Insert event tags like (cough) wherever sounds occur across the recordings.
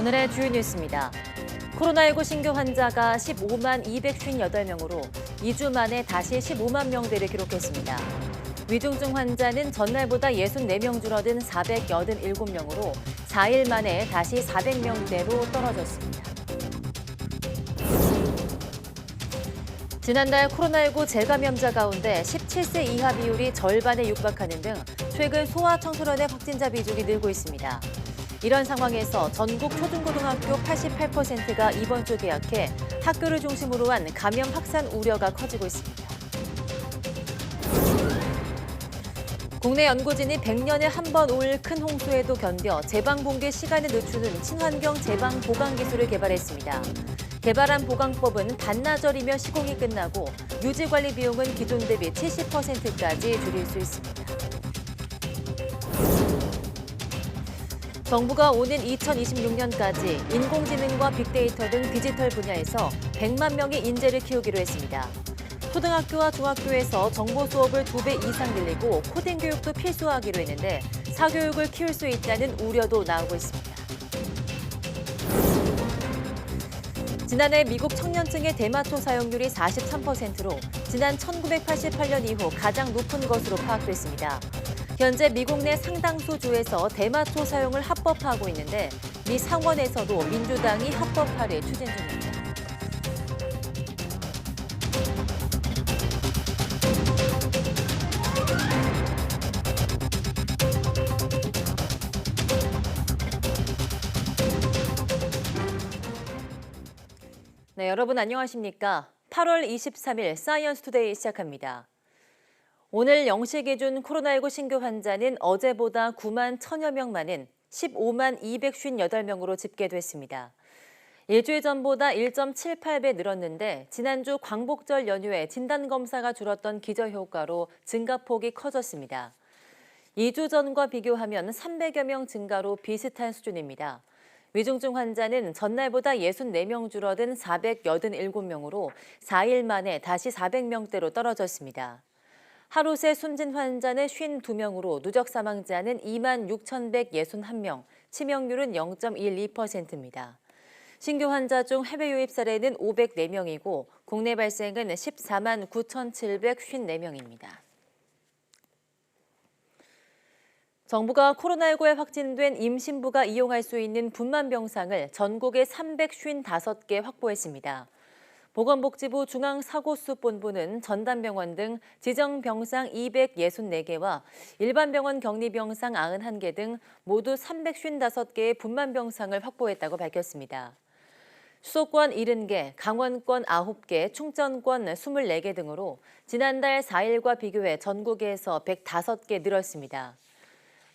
오늘의 주요 뉴스입니다. 코로나19 신규 환자가 15만 258명으로 2주 만에 다시 15만 명대를 기록했습니다. 위중증 환자는 전날보다 64명 줄어든 487명으로 4일 만에 다시 400명대로 떨어졌습니다. 지난달 코로나19 재감염자 가운데 17세 이하 비율이 절반에 육박하는 등 최근 소아 청소년의 확진자 비중이 늘고 있습니다. 이런 상황에서 전국 초중고등학교 88%가 이번 주 개학해 학교를 중심으로 한 감염 확산 우려가 커지고 있습니다. 국내 연구진이 100년에 한 번 올 큰 홍수에도 견뎌 제방 붕괴 시간을 늦추는 친환경 제방 보강 기술을 개발했습니다. 개발한 보강법은 반나절이면 시공이 끝나고 유지 관리 비용은 기존 대비 70%까지 줄일 수 있습니다. 정부가 오는 2026년까지 인공지능과 빅데이터 등 디지털 분야에서 100만 명의 인재를 키우기로 했습니다. 초등학교와 중학교에서 정보 수업을 두 배 이상 늘리고 코딩 교육도 필수화하기로 했는데 사교육을 키울 수 있다는 우려도 나오고 있습니다. 지난해 미국 청년층의 대마초 사용률이 43%로 지난 1988년 이후 가장 높은 것으로 파악됐습니다. 현재 미국 내 상당수 주에서 대마초 사용을 합법화하고 있는데 미 상원에서도 민주당이 합법화를 추진 중입니다. 네, 여러분 안녕하십니까? 8월 23일 사이언스 투데이 시작합니다. 오늘 0시 기준 코로나19 신규 환자는 어제보다 9만 1천여 명 많은 15만 258명으로 집계됐습니다. 일주일 전보다 1.78배 늘었는데 지난주 광복절 연휴에 진단검사가 줄었던 기저효과로 증가폭이 커졌습니다. 2주 전과 비교하면 300여 명 증가로 비슷한 수준입니다. 위중증 환자는 전날보다 64명 줄어든 487명으로 4일 만에 다시 400명대로 떨어졌습니다. 하루 새 숨진 환자는 52명으로 누적 사망자는 2만 6,161명, 치명률은 0.12%입니다. 신규 환자 중 해외 유입 사례는 504명이고 국내 발생은 14만 9,754명입니다. 정부가 코로나19에 확진된 임신부가 이용할 수 있는 분만 병상을 전국에 355개 확보했습니다. 보건복지부 중앙사고수본부는 전담병원 등 지정병상 264개와 일반병원 격리병상 91개 등 모두 355개의 분만병상을 확보했다고 밝혔습니다. 수도권 70개, 강원권 9개, 충청권 24개 등으로 지난달 4일과 비교해 전국에서 105개 늘었습니다.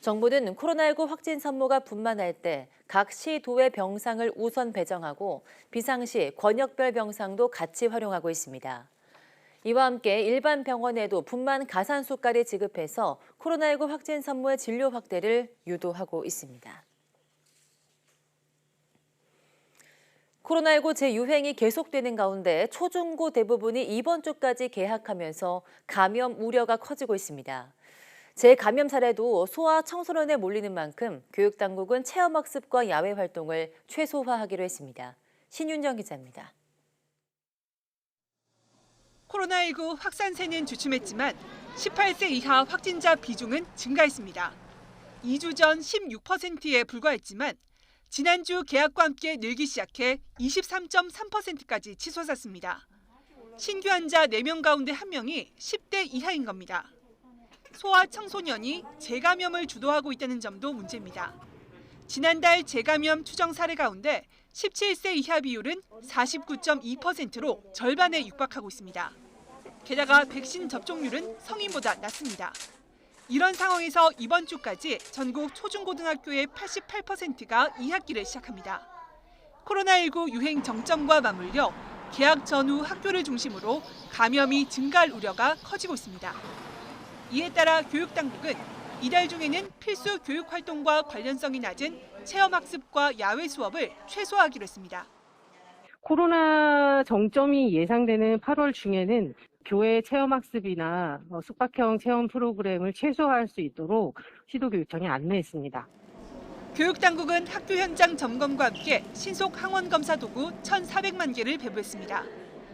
정부는 코로나19 확진 산모가 분만할 때 각 시, 도의 병상을 우선 배정하고 비상시 권역별 병상도 같이 활용하고 있습니다. 이와 함께 일반 병원에도 분만 가산수가를 지급해서 코로나19 확진 산모의 진료 확대를 유도하고 있습니다. 코로나19 재유행이 계속되는 가운데 초중고 대부분이 이번 주까지 개학하면서 감염 우려가 커지고 있습니다. 재감염 사례도 소아 청소년에 몰리는 만큼 교육당국은 체험학습과 야외 활동을 최소화하기로 했습니다. 신윤정 기자입니다. 코로나19 확산세는 주춤했지만 18세 이하 확진자 비중은 증가했습니다. 2주 전 16%에 불과했지만 지난주 개학과 함께 늘기 시작해 23.3%까지 치솟았습니다. 신규 환자 4명 가운데 1명이 10대 이하인 겁니다. 소아 청소년이 재감염을 주도하고 있다는 점도 문제입니다. 지난달 재감염 추정 사례 가운데 17세 이하 비율은 49.2%로 절반에 육박하고 있습니다. 게다가 백신 접종률은 성인보다 낮습니다. 이런 상황에서 이번 주까지 전국 초중고등학교의 88%가 2학기를 시작합니다. 코로나19 유행 정점과 맞물려 개학 전후 학교를 중심으로 감염이 증가할 우려가 커지고 있습니다. 이에 따라 교육당국은 이달 중에는 필수 교육 활동과 관련성이 낮은 체험학습과 야외 수업을 최소화하기로 했습니다. 코로나 정점이 예상되는 8월 중에는 교회 체험학습이나 어, 숙박형 체험 프로그램을 최소화할 수 있도록 시도교육청이 안내했습니다. 교육당국은 학교 현장 점검과 함께 신속 항원 검사 도구 1,400만 개를 배부했습니다.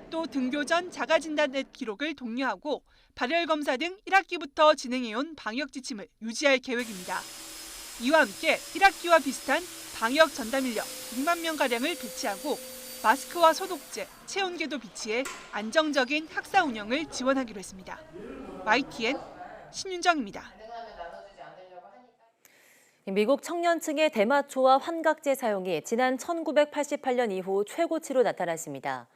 또 등교 전 자가진단 앱 기록을 독려하고 발열 검사 등 1학기부터 진행해온 방역 지침을 유지할 계획입니다. 이와 함께 1학기와 비슷한 방역 전담 인력 6만 명 가량을 배치하고 마스크와 소독제, 체온계도 비치해 안정적인 학사 운영을 지원하기로 했습니다. YTN 신윤정입니다. 미국 청년층의 대마초와 환각제 사용이 지난 1988년 이후 최고치로 나타났습니다.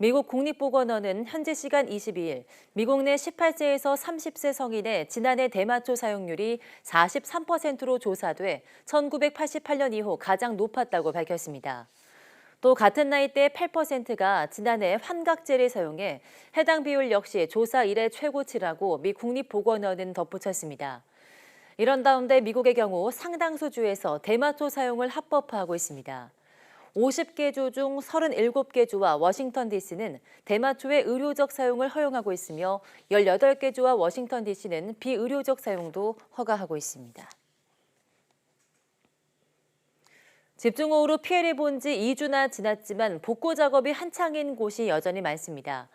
미국 국립보건원은 현지 시간 22일 미국 내 18세에서 30세 성인의 지난해 대마초 사용률이 43%로 조사돼 1988년 이후 가장 높았다고 밝혔습니다. 또 같은 나이대 8%가 지난해 환각제를 사용해 해당 비율 역시 조사 이래 최고치라고 미 국립보건원은 덧붙였습니다. 이런 가운데 미국의 경우 상당수 주에서 대마초 사용을 합법화하고 있습니다. 50개 주 중 37개 주와 워싱턴 DC는 대마초의 의료적 사용을 허용하고 있으며 18개 주와 워싱턴 DC는 비의료적 사용도 허가하고 있습니다. 집중호우로 피해를 본 지 2주나 지났지만 복구 작업이 한창인 곳이 여전히 많습니다.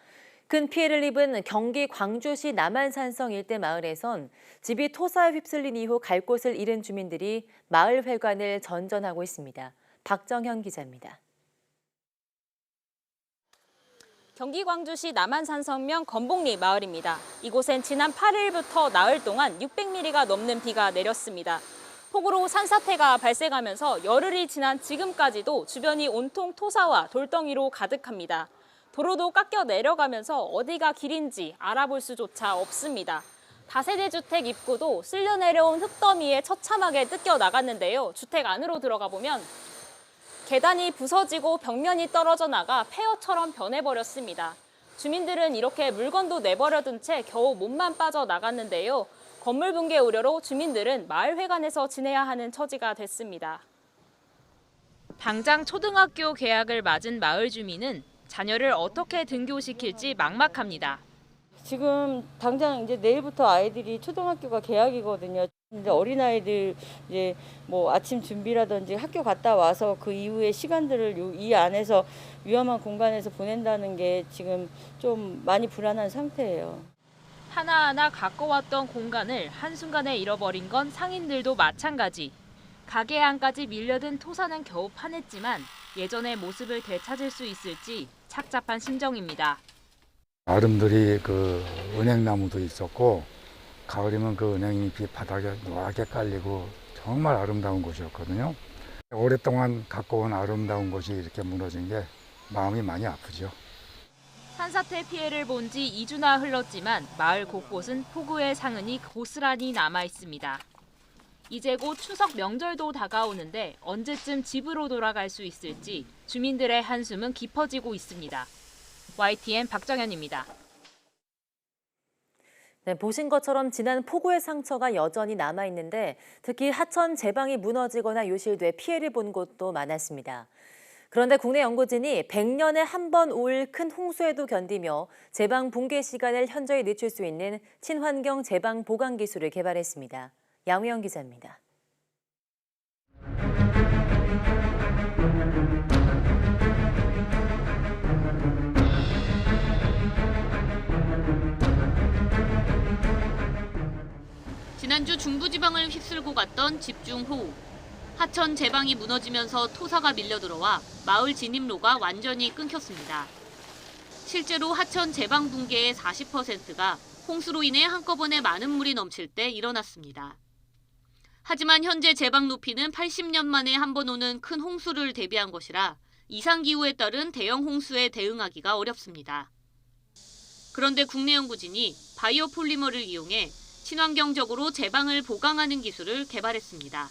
큰 피해를 입은 경기 광주시 남한산성 일대 마을에선 집이 토사에 휩쓸린 이후 갈 곳을 잃은 주민들이 마을 회관을 전전하고 있습니다. 박정현 기자입니다. 경기 광주시 남한산성면 건봉리 마을입니다. 이곳엔 지난 8일부터 나흘 동안 600mm가 넘는 비가 내렸습니다. 폭우로 산사태가 발생하면서 열흘이 지난 지금까지도 주변이 온통 토사와 돌덩이로 가득합니다. 도로도 깎여 내려가면서 어디가 길인지 알아볼 수조차 없습니다. 다세대 주택 입구도 쓸려 내려온 흙더미에 처참하게 뜯겨 나갔는데요. 주택 안으로 들어가 보면 계단이 부서지고 벽면이 떨어져 나가 폐허처럼 변해버렸습니다. 주민들은 이렇게 물건도 내버려둔 채 겨우 몸만 빠져 나갔는데요. 건물 붕괴 우려로 주민들은 마을회관에서 지내야 하는 처지가 됐습니다. 당장 초등학교 개학을 맞은 마을 주민은 자녀를 어떻게 등교시킬지 막막합니다. 지금 당장 이제 내일부터 아이들이 초등학교가 개학이거든요. 이제 어린아이들 이제 뭐 아침 준비라든지 학교 갔다 와서 그 이후의 시간들을 요- 이 안에서 위험한 공간에서 보낸다는 게 지금 좀 많이 불안한 상태예요. 하나하나 가꿔왔던 공간을 한순간에 잃어버린 건 상인들도 마찬가지. 가게 안까지 밀려든 토사는 겨우 파냈지만 예전의 모습을 되찾을 수 있을지 착잡한 심정입니다. 나름들이 그 은행나무도 있었고 가을이면 그 은행잎이 바닥에 노랗게 깔리고 정말 아름다운 곳이었거든요. 오랫동안 갖고 온 아름다운 곳이 이렇게 무너진 게 마음이 많이 아프죠. 산사태 피해를 본 지 2주나 흘렀지만 마을 곳곳은 폭우의 상흔이 고스란히 남아 있습니다. 이제 곧 추석 명절도 다가오는데 언제쯤 집으로 돌아갈 수 있을지 주민들의 한숨은 깊어지고 있습니다. YTN 박정현입니다. 네, 보신 것처럼 지난 폭우의 상처가 여전히 남아 있는데 특히 하천 제방이 무너지거나 유실돼 피해를 본 곳도 많았습니다. 그런데 국내 연구진이 100년에 한 번 올 큰 홍수에도 견디며 제방 붕괴 시간을 현저히 늦출 수 있는 친환경 제방 보강 기술을 개발했습니다. 양우영 기자입니다. 지난주 중부지방을 휩쓸고 갔던 집중호우. 하천 제방이 무너지면서 토사가 밀려들어와 마을 진입로가 완전히 끊겼습니다. 실제로 하천 제방 붕괴의 40%가 홍수로 인해 한꺼번에 많은 물이 넘칠 때 일어났습니다. 하지만 현재 제방 높이는 80년 만에 한 번 오는 큰 홍수를 대비한 것이라 이상기후에 따른 대형 홍수에 대응하기가 어렵습니다. 그런데 국내 연구진이 바이오 폴리머를 이용해 친환경적으로 제방을 보강하는 기술을 개발했습니다.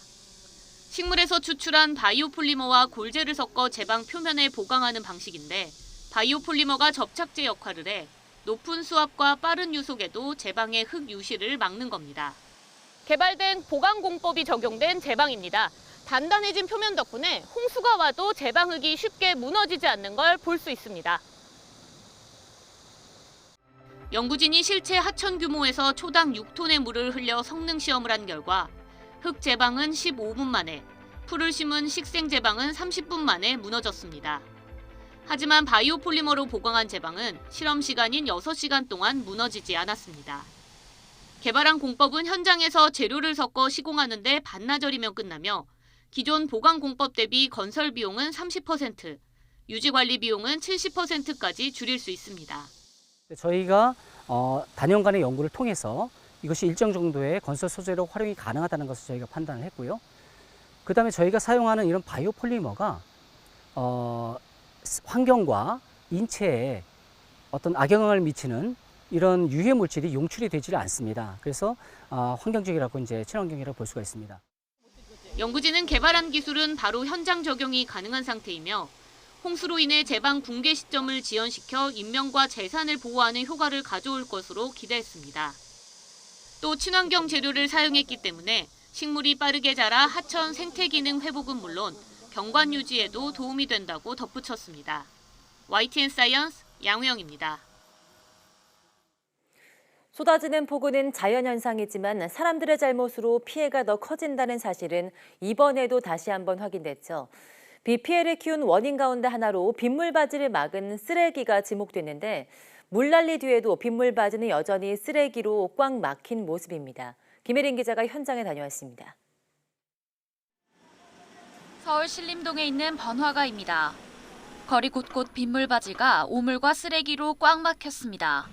식물에서 추출한 바이오폴리머와 골재를 섞어 제방 표면에 보강하는 방식인데 바이오폴리머가 접착제 역할을 해 높은 수압과 빠른 유속에도 제방의 흙 유실을 막는 겁니다. 개발된 보강 공법이 적용된 제방입니다. 단단해진 표면 덕분에 홍수가 와도 제방흙이 쉽게 무너지지 않는 걸 볼 수 있습니다. 연구진이 실체 하천 규모에서 초당 6톤의 물을 흘려 성능 시험을 한 결과 흙 제방은 15분 만에 풀을 심은 식생 제방은 30분 만에 무너졌습니다. 하지만 바이오 폴리머로 보강한 제방은 실험 시간인 6시간 동안 무너지지 않았습니다. 개발한 공법은 현장에서 재료를 섞어 시공하는데 반나절이면 끝나며 기존 보강 공법 대비 건설 비용은 30%, 유지 관리 비용은 70%까지 줄일 수 있습니다. 저희가 어, 단연 간의 연구를 통해서 이것이 일정 정도의 건설 소재로 활용이 가능하다는 것을 저희가 판단을 했고요. 그 다음에 저희가 사용하는 이런 바이오 폴리머가 어, 스- 환경과 인체에 어떤 악영향을 미치는 이런 유해 물질이 용출이 되지를 않습니다. 그래서 어, 환경적이라고 이제 친환경이라고 볼 수가 있습니다. 연구진은 개발한 기술은 바로 현장 적용이 가능한 상태이며 홍수로 인해 제방 붕괴 시점을 지연시켜 인명과 재산을 보호하는 효과를 가져올 것으로 기대했습니다. 또 친환경 재료를 사용했기 때문에 식물이 빠르게 자라 하천 생태 기능 회복은 물론 경관 유지에도 도움이 된다고 덧붙였습니다. YTN 사이언스 양우영입니다. 쏟아지는 폭우는 자연현상이지만 사람들의 잘못으로 피해가 더 커진다는 사실은 이번에도 다시 한번 확인됐죠. 비 피해를 키운 원인 가운데 하나로 빗물바지를 막은 쓰레기가 지목됐는데 물난리 뒤에도 빗물바지는 여전히 쓰레기로 꽉 막힌 모습입니다. 김혜린 기자가 현장에 다녀왔습니다. 서울 신림동에 있는 번화가입니다. 거리 곳곳 빗물바지가 오물과 쓰레기로 꽉 막혔습니다.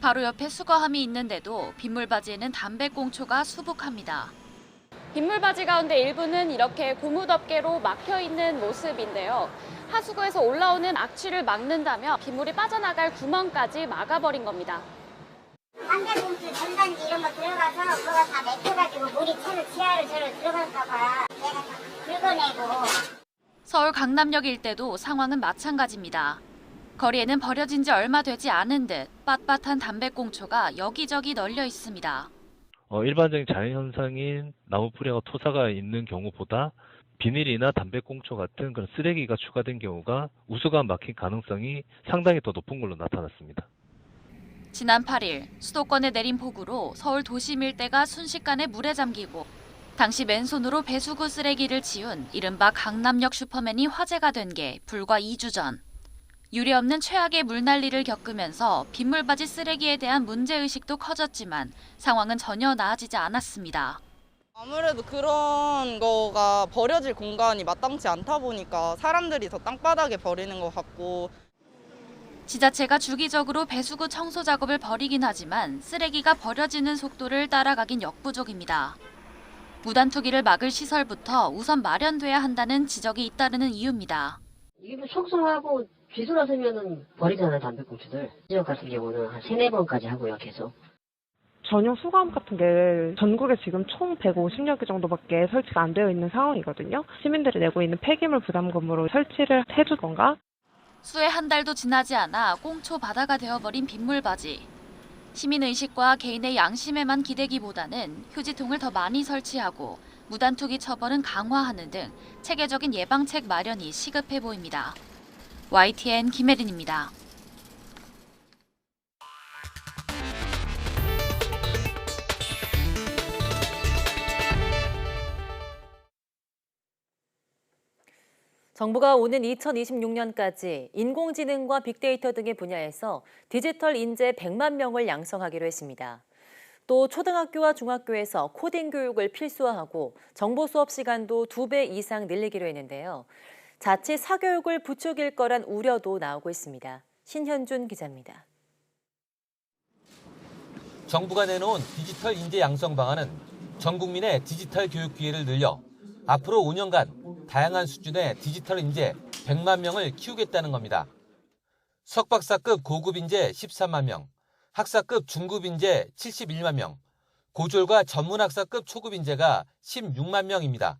바로 옆에 수거함이 있는데도 빗물바지에는 담배꽁초가 수북합니다. 빗물 바지 가운데 일부는 이렇게 고무덮개로 막혀 있는 모습인데요. 하수구에서 올라오는 악취를 막는다며 빗물이 빠져나갈 구멍까지 막아버린 겁니다. 담배꽁초 전단지 이런 거 들어가서 그거 다 맥혀가지고 물이 차로 지하로 저로 들어갈까 봐 내가 다 긁어내고 서울 강남역 일대도 상황은 마찬가지입니다. 거리에는 버려진 지 얼마 되지 않은 듯 빳빳한 담배꽁초가 여기저기 널려 있습니다. 어, 일반적인 자연현상인 나무 뿌리가 토사가 있는 경우보다 비닐이나 담배꽁초 같은 그런 쓰레기가 추가된 경우가 우수가 막힌 가능성이 상당히 더 높은 걸로 나타났습니다. 지난 8일 수도권에 내린 폭우로 서울 도심 일대가 순식간에 물에 잠기고 당시 맨손으로 배수구 쓰레기를 치운 이른바 강남역 슈퍼맨이 화제가 된 게 불과 2주 전. 유례 없는 최악의 물난리를 겪으면서 빗물바지 쓰레기에 대한 문제의식도 커졌지만 상황은 전혀 나아지지 않았습니다. 아무래도 그런 거가 버려질 공간이 마땅치 않다 보니까 사람들이 더 땅바닥에 버리는 것 같고 지자체가 주기적으로 배수구 청소 작업을 벌이긴 하지만 쓰레기가 버려지는 속도를 따라가긴 역부족입니다. 무단 투기를 막을 시설부터 우선 마련돼야 한다는 지적이 잇따르는 이유입니다. 이게 뭐 청소하고 뒤돌아서면은 버리잖아요, 담배꽁초들. 지역 같은 경우는 한 세네 번까지 하고요, 계속. 전용 수거함 같은 게 전국에 지금 총 150여 개 정도밖에 설치가 안 되어 있는 상황이거든요. 시민들이 내고 있는 폐기물 부담금으로 설치를 해주던가 수해 한 달도 지나지 않아 꽁초 바다가 되어버린 빗물바지. 시민의식과 개인의 양심에만 기대기보다는 휴지통을 더 많이 설치하고 무단 투기 처벌은 강화하는 등 체계적인 예방책 마련이 시급해 보입니다. YTN 김혜린입니다. 정부가 오는 2026년까지 인공지능과 빅데이터 등의 분야에서 디지털 인재 100만 명을 양성하기로 했습니다. 또 초등학교와 중학교에서 코딩 교육을 필수화하고 정보 수업 시간도 두배 이상 늘리기로 했는데요. 자칫 사교육을 부추길 거란 우려도 나오고 있습니다. 신현준 기자입니다. 정부가 내놓은 디지털 인재 양성 방안은 전 국민의 디지털 교육 기회를 늘려 앞으로 5년간 다양한 수준의 디지털 인재 100만 명을 키우겠다는 겁니다. 석박사급 고급 인재 13만 명, 학사급 중급 인재 71만 명, 고졸과 전문 학사급 초급 인재가 16만 명입니다.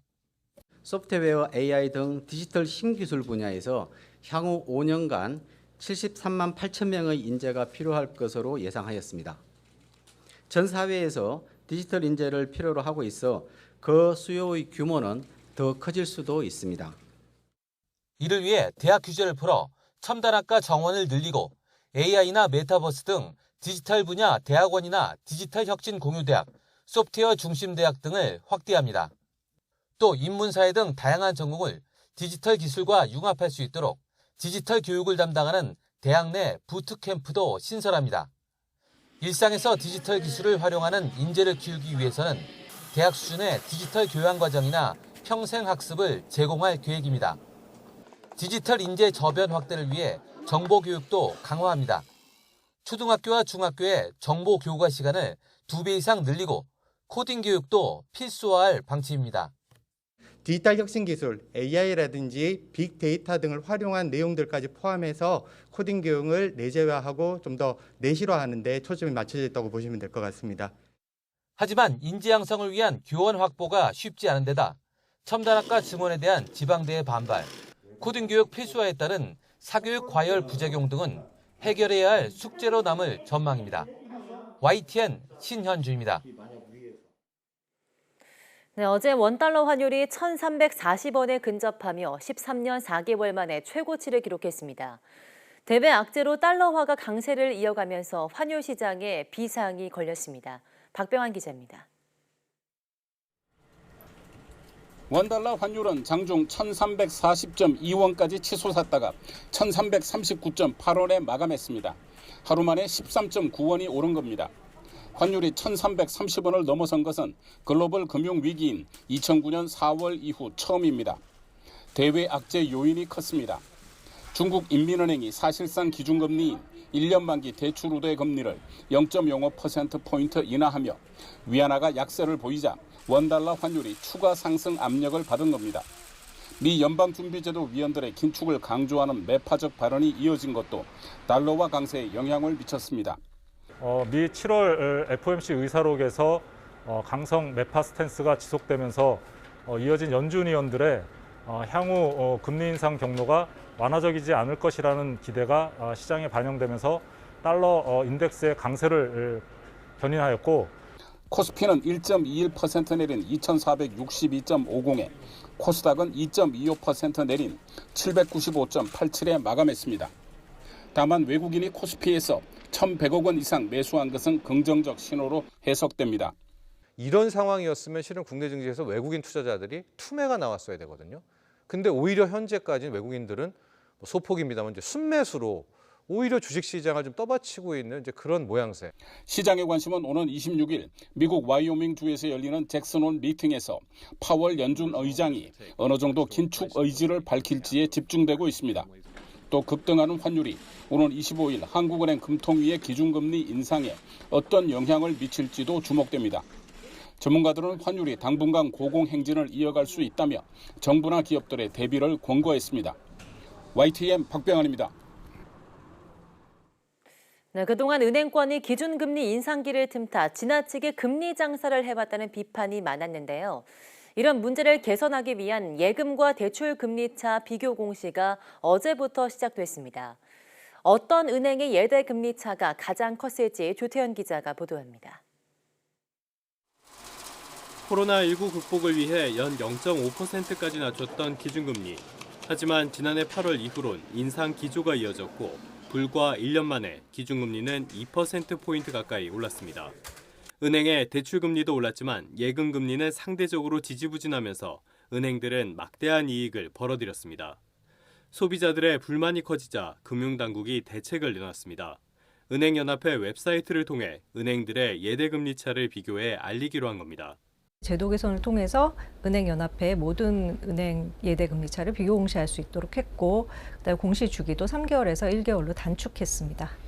소프트웨어, AI 등 디지털 신기술 분야에서 향후 5년간 73만 8천 명의 인재가 필요할 것으로 예상하였습니다. 전 사회에서 디지털 인재를 필요로 하고 있어 그 수요의 규모는 더 커질 수도 있습니다. 이를 위해 대학 규제를 풀어 첨단학과 정원을 늘리고 AI나 메타버스 등 디지털 분야 대학원이나 디지털 혁신 공유대학, 소프트웨어 중심 대학 등을 확대합니다. 또 인문사회 등 다양한 전공을 디지털 기술과 융합할 수 있도록 디지털 교육을 담당하는 대학 내 부트캠프도 신설합니다. 일상에서 디지털 기술을 활용하는 인재를 키우기 위해서는 대학 수준의 디지털 교양 과정이나 평생 학습을 제공할 계획입니다. 디지털 인재 저변 확대를 위해 정보 교육도 강화합니다. 초등학교와 중학교의 정보 교과 시간을 두배 이상 늘리고 코딩 교육도 필수화할 방침입니다. 디지털 혁신 기술, AI라든지 빅데이터 등을 활용한 내용들까지 포함해서 코딩 교육을 내재화하고 좀 더 내실화하는 데 초점이 맞춰져 있다고 보시면 될 것 같습니다. 하지만 인재 양성을 위한 교원 확보가 쉽지 않은 데다 첨단학과 증원에 대한 지방대의 반발, 코딩 교육 필수화에 따른 사교육 과열 부작용 등은 해결해야 할 숙제로 남을 전망입니다. YTN 신현주입니다. 네, 어제 원달러 환율이 1,340원에 근접하며 13년 4개월 만에 최고치를 기록했습니다. 대외 악재로 달러화가 강세를 이어가면서 환율 시장에 비상이 걸렸습니다. 박병환 기자입니다. 원달러 환율은 장중 1340.2원까지 치솟았다가 1339.8원에 마감했습니다. 하루 만에 13.9원이 오른 겁니다. 환율이 1330원을 넘어선 것은 글로벌 금융 위기인 2009년 4월 이후 처음입니다. 대외 악재 요인이 컸습니다. 중국 인민은행이 사실상 기준금리인 1년 만기 대출 우대 금리를 0.05%포인트 인하하며 위안화가 약세를 보이자 원달러 환율이 추가 상승 압력을 받은 겁니다. 미 연방준비제도 위원들의 긴축을 강조하는 매파적 발언이 이어진 것도 달러화 강세에 영향을 미쳤습니다. 어, 미 7월 FOMC 의사록에서 어, 강성 매파 스탠스가 지속되면서 어, 이어진 연준 위원들의 어, 향후 어, 금리 인상 경로가 완화적이지 않을 것이라는 기대가 어, 시장에 반영되면서 달러 어, 인덱스의 강세를 에, 견인하였고 코스피는 1.21% 내린 2462.50에 코스닥은 2.25% 내린 795.87에 마감했습니다. 다만 외국인이 코스피에서 1,100억 원 이상 매수한 것은 긍정적 신호로 해석됩니다. 이런 상황이었으면 실은 국내 증시에서 외국인 투자자들이 투매가 나왔어야 되거든요. 근데 오히려 현재까지는 외국인들은 뭐 소폭입니다만 이제 순매수로 오히려 주식 시장을 좀 떠받치고 있는 이제 그런 모양새. 시장의 관심은 오는 26일 미국 와이오밍 주에서 열리는 잭슨홀 미팅에서 파월 연준 의장이 어느 정도 긴축 의지를 밝힐지에 집중되고 있습니다. 또 급등하는 환율이 오는 25일 한국은행 금통위의 기준금리 인상에 어떤 영향을 미칠지도 주목됩니다. 전문가들은 환율이 당분간 고공행진을 이어갈 수 있다며 정부나 기업들의 대비를 권고했습니다. YTN 박병환입니다. 네, 그동안 은행권이 기준금리 인상기를 틈타 지나치게 금리 장사를 해왔다는 비판이 많았는데요. 이런 문제를 개선하기 위한 예금과 대출 금리차 비교 공시가 어제부터 시작됐습니다. 어떤 은행의 예대 금리 차가 가장 컸을지 조태현 기자가 보도합니다. 코로나19 극복을 위해 연 0.5%까지 낮췄던 기준금리. 하지만 지난해 8월 이후론 인상 기조가 이어졌고 불과 1년 만에 기준금리는 2%포인트 가까이 올랐습니다. 은행의 대출금리도 올랐지만 예금금리는 상대적으로 지지부진하면서 은행들은 막대한 이익을 벌어들였습니다. 소비자들의 불만이 커지자 금융당국이 대책을 내놨습니다. 은행연합회 웹사이트를 통해 은행들의 예대금리 차를 비교해 알리기로 한 겁니다. 제도 개선을 통해서 은행연합회 모든 은행 예대금리차를 비교 공시할 수 있도록 했고 그다음에 공시 주기도 3개월에서 1개월로 단축했습니다.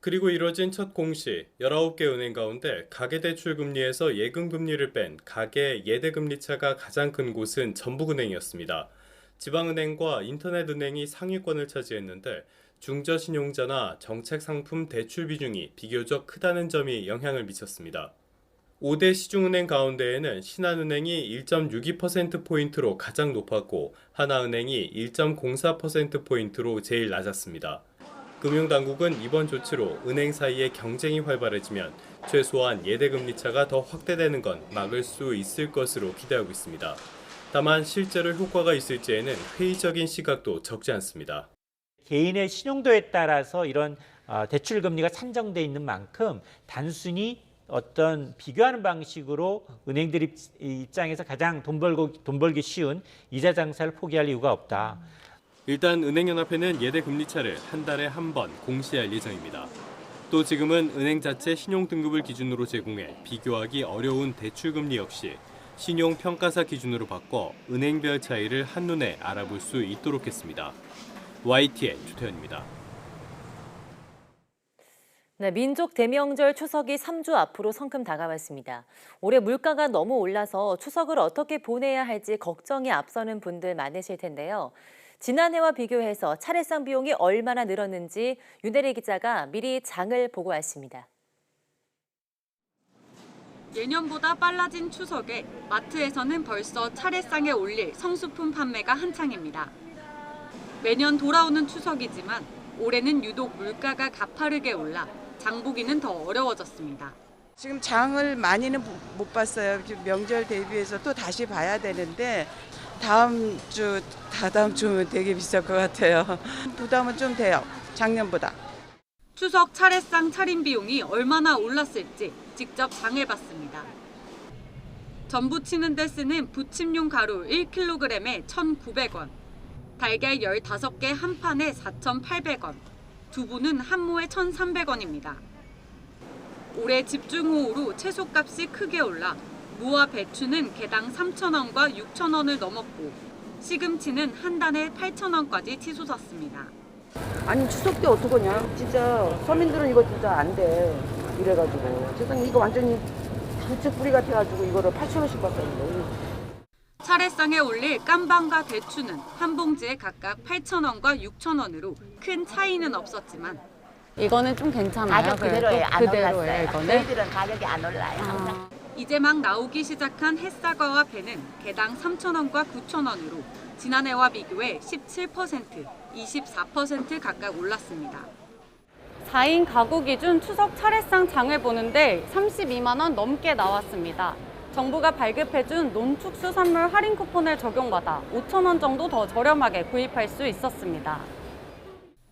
그리고 이뤄진 첫 공시, 19개 은행 가운데 가계대출 금리에서 예금 금리를 뺀 가계 예대 금리 차가 가장 큰 곳은 전북은행이었습니다. 지방은행과 인터넷은행이 상위권을 차지했는데 중저신용자나 정책상품 대출 비중이 비교적 크다는 점이 영향을 미쳤습니다. 5대 시중은행 가운데에는 신한은행이 1.62%포인트로 가장 높았고 하나은행이 1.04%포인트로 제일 낮았습니다. 금융당국은 이번 조치로 은행 사이의 경쟁이 활발해지면 최소한 예대금리 차가 더 확대되는 건 막을 수 있을 것으로 기대하고 있습니다. 다만 실제로 효과가 있을지에는 회의적인 시각도 적지 않습니다. 개인의 신용도에 따라서 이런 대출 금리가 산정돼 있는 만큼 단순히 어떤 비교하는 방식으로 은행들 입장에서 가장 돈 벌기 쉬운 이자 장사를 포기할 이유가 없다. 일단 은행연합회는 예대 금리차를 한 달에 한 번 공시할 예정입니다. 또 지금은 은행 자체 신용 등급을 기준으로 제공해 비교하기 어려운 대출 금리 역시 신용 평가사 기준으로 바꿔 은행별 차이를 한눈에 알아볼 수 있도록 했습니다. YTN 주태현입니다. 네, 민족 대명절 추석이 3주 앞으로 성큼 다가왔습니다. 올해 물가가 너무 올라서 추석을 어떻게 보내야 할지 걱정이 앞서는 분들 많으실 텐데요. 지난해와 비교해서 차례상 비용이 얼마나 늘었는지 윤대리 기자가 미리 장을 보고 왔습니다. 예년보다 빨라진 추석에 마트에서는 벌써 차례상에 올릴 성수품 판매가 한창입니다. 매년 돌아오는 추석이지만 올해는 유독 물가가 가파르게 올라 장보기는 더 어려워졌습니다. 지금 장을 많이는 못 봤어요. 명절 대비해서 또 다시 봐야 되는데 다음 주, 다다음 주면 되게 비쌀 것 같아요. 부담은 좀 돼요. 작년보다. 추석 차례상 차림 비용이 얼마나 올랐을지 직접 장해봤습니다. 전부 치는 데 쓰는 부침용 가루 1kg에 1,900원, 달걀 15개 한 판에 4,800원, 두부는 한 모에 1,300원입니다. 올해 집중호우로 채소값이 크게 올라 무와 배추는 개당 3,000원과 6,000원을 넘었고 시금치는 한 단에 8,000원까지 치솟았습니다. 아니 추석 때 어떡하냐 진짜 서민들은 이거 진짜 안 돼 이래가지고 세상에 이거 완전히 부츠 뿌리 같아가지고 이거를 8천 원씩 받았는데 차례상에 올릴 깜방과 대추는 한 봉지에 각각 8,000원과 6,000원으로 큰 차이는 없었지만 이거는 좀 괜찮아요. 가격 그래도 그대로예요. 안 그대로예요, 올랐어요. 이거는. 저희들은 가격이 안 올라요. 항상. 이제 막 나오기 시작한 햇사과와 배는 개당 3,000원과 9,000원으로 지난해와 비교해 17%, 24% 각각 올랐습니다. 4인 가구 기준 추석 차례상 장을 보는데 32만 원 넘게 나왔습니다. 정부가 발급해준 농축수산물 할인 쿠폰을 적용받아 5천 원 정도 더 저렴하게 구입할 수 있었습니다.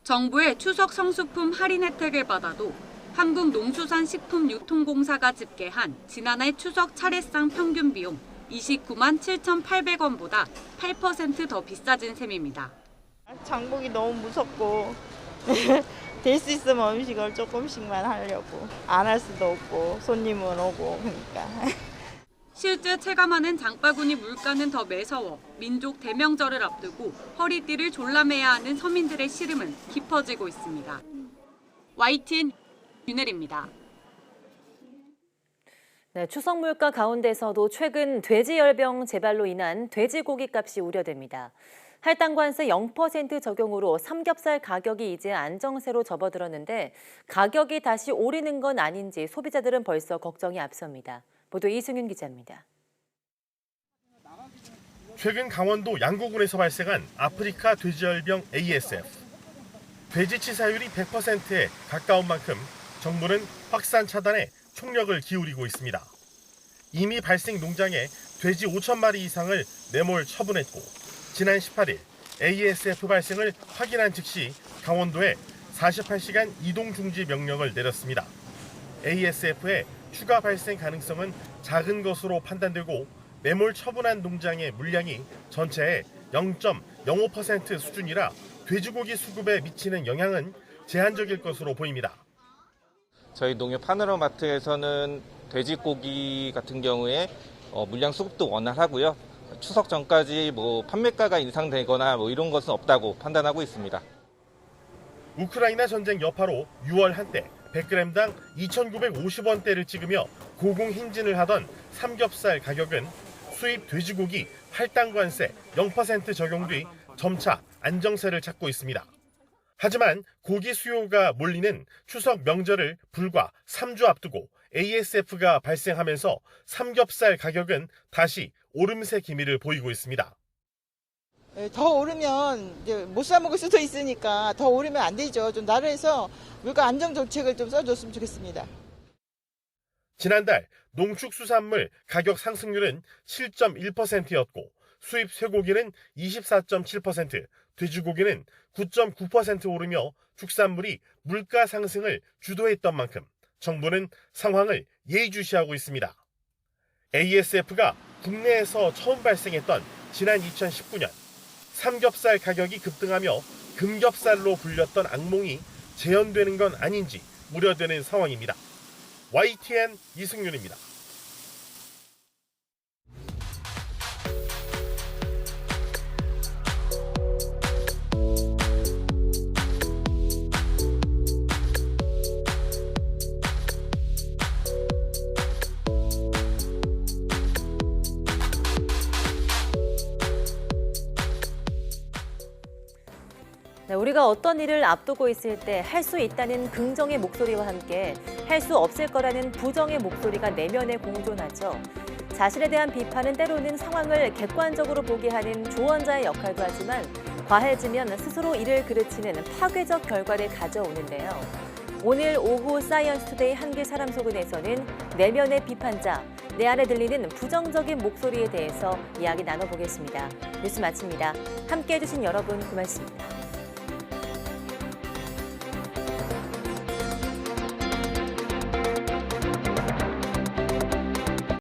정부의 추석 성수품 할인 혜택을 받아도 한국농수산식품유통공사가 집계한 지난해 추석 차례상 평균 비용 29만 7,800원보다 8%더 비싸진 셈입니다. 장보기 너무 무섭고 (laughs) 될 수 있으면 음식을 조금씩만 하려고 안 할 수도 없고 손님은 오고 그러니까 (laughs) 실제 체감하는 장바구니 물가는 더 매서워 민족 대명절을 앞두고 허리띠를 졸라매야 하는 서민들의 시름은 깊어지고 있습니다. YTN 윤혜리입니다. 네, 추석 물가 가운데서도 최근 돼지 열병 재발로 인한 돼지고기 값이 우려됩니다. 할당 관세 0% 적용으로 삼겹살 가격이 이제 안정세로 접어들었는데 가격이 다시 오르는 건 아닌지 소비자들은 벌써 걱정이 앞섭니다. 보도 이승윤 기자입니다. 최근 강원도 양구군에서 발생한 아프리카 돼지열병 ASF. 돼지 치사율이 100%에 가까운 만큼 정부는 확산 차단에 총력을 기울이고 있습니다. 이미 발생 농장에 돼지 5천 마리 이상을 내몰 처분했고 지난 18일 ASF 발생을 확인한 즉시 강원도에 48시간 이동 중지 명령을 내렸습니다. ASF의 추가 발생 가능성은 작은 것으로 판단되고 매몰 처분한 농장의 물량이 전체의 0.05% 수준이라 돼지고기 수급에 미치는 영향은 제한적일 것으로 보입니다. 저희 농협 파노라마트에서는 돼지고기 같은 경우에 어, 물량 수급도 원활하고요. 추석 전까지 뭐 판매가가 인상되거나 뭐 이런 것은 없다고 판단하고 있습니다. 우크라이나 전쟁 여파로 6월 한때 100g당 2,950원대를 찍으며 고공 행진을 하던 삼겹살 가격은 수입 돼지고기 할당 관세 0% 적용 뒤 점차 안정세를 찾고 있습니다. 하지만 고기 수요가 몰리는 추석 명절을 불과 3주 앞두고 ASF가 발생하면서 삼겹살 가격은 다시 오름세 기미를 보이고 있습니다. 예, 더 오르면 이제 못 사 먹을 수도 있으니까 더 오르면 안 되죠. 좀 나라에서 물가 안정 정책을 좀 써줬으면 좋겠습니다. 지난달 농축수산물 가격 상승률은 7.1%였고 수입 쇠고기는 24.7%, 돼지고기는 9.9% 오르며 축산물이 물가 상승을 주도했던 만큼 정부는 상황을 예의주시하고 있습니다. ASF가 국내에서 처음 발생했던 지난 2019년 삼겹살 가격이 급등하며 금겹살로 불렸던 악몽이 재현되는 건 아닌지 우려되는 상황입니다. YTN 이승윤입니다. 우리가 어떤 일을 앞두고 있을 때 할 수 있다는 긍정의 목소리와 함께 할 수 없을 거라는 부정의 목소리가 내면에 공존하죠. 자신에 대한 비판은 때로는 상황을 객관적으로 보게 하는 조언자의 역할도 하지만 과해지면 스스로 이를 그르치는 파괴적 결과를 가져오는데요. 오늘 오후 사이언스 투데이 한길 사람 속은에서는 내면의 비판자, 내 안에 들리는 부정적인 목소리에 대해서 이야기 나눠보겠습니다. 뉴스 마칩니다. 함께해 주신 여러분 고맙습니다.